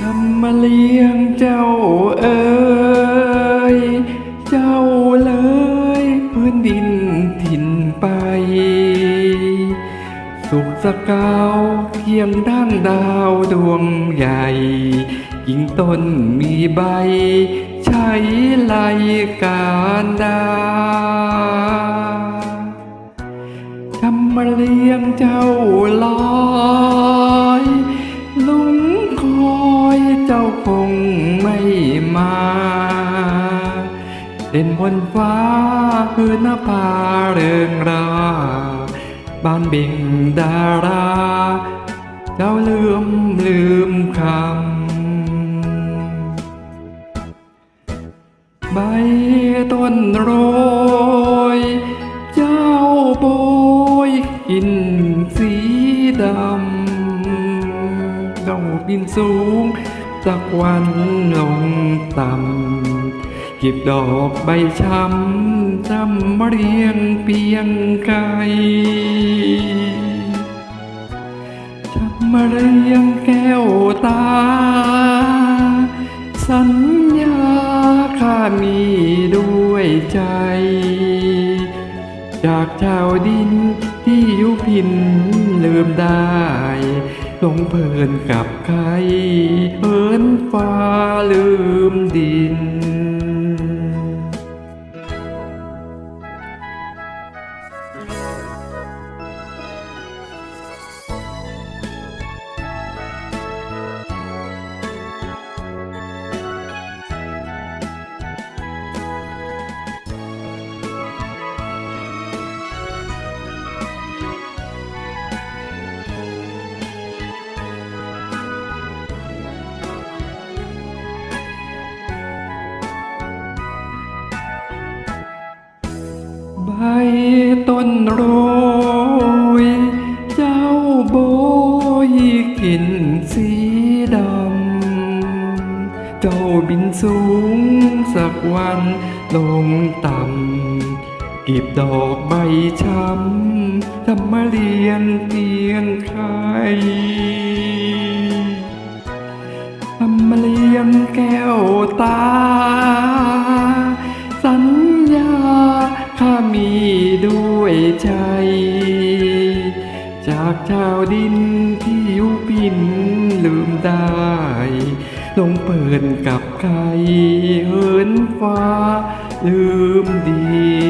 ทำมาเลี้ยงเจ้าเอ๋ยเจ้าเลยพื้นดินถิ่นไป สุขสกาวเทียมด้านดาวดวงใหญ่ยิ่งต้นมีใบ ใช้ไลการดาทำมาเลี้ยงเจ้าลอ เจ้าคงไม่มา เด่นบนฟ้าคือหน้าผาเริงราบ้านบ่งดารา เจ้าลืมลืมคำใบต้นโรย เจ้าโบยกินสีดำเจ้าบินสูง สักวันลงต่ำเก็บดอกใบช้ำจำเรียงเพียงไกลจะมาเรียงแก้วตา สัญญาข้ามีด้วยใจ จากชาวดินที่อยุพินลืมได้ หลงเพลินกับใครเอินฟ้าลืมดิน ใบต้นโรย เจ้าโบยกลิ่นสีดำ เจ้าบินสูงสักวันลงต่ำเก็บดอกใบช้ำทำมาเลียงเตียงใครทำมาเลี้ยงแก้วตา ด้วยใจ จากชาวดินที่ยุพินลืมได้ ลงเปิดกับใครเหินฟ้าลืมดี